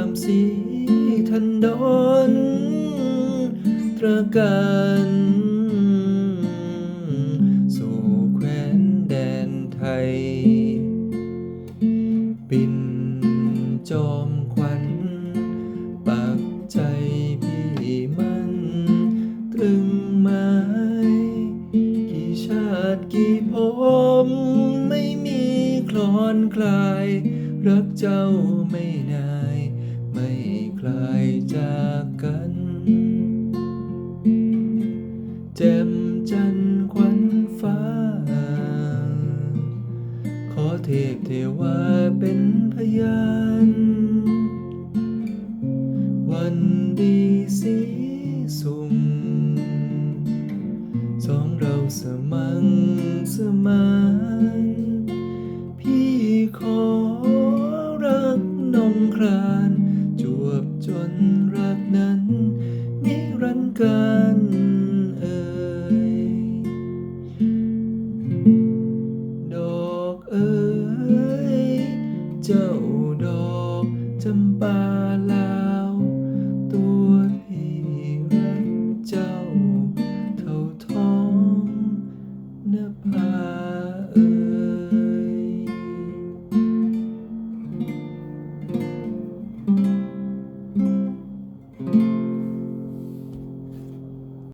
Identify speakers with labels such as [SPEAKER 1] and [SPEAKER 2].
[SPEAKER 1] ามสีทันดอนตระกันสู่แคว้นแดนไทย ปิ่นจอมขวัญปักใจพี่มันตรึงไม้กี่ชาติกี่ภพไม่มีคลอนคลาย รักเจ้าไม่นาย ไม่คลายจากกัน แจ่มจันควันฟ้า ขอเทพเทวาเป็นพยาน วันดีสีสุ่มสองเราสมังสมานพี่ขอรักนองครา คนรักนั้น นิรันดร์กันเอ่ยดอกเอ๋ยเจ้าดอกจำปา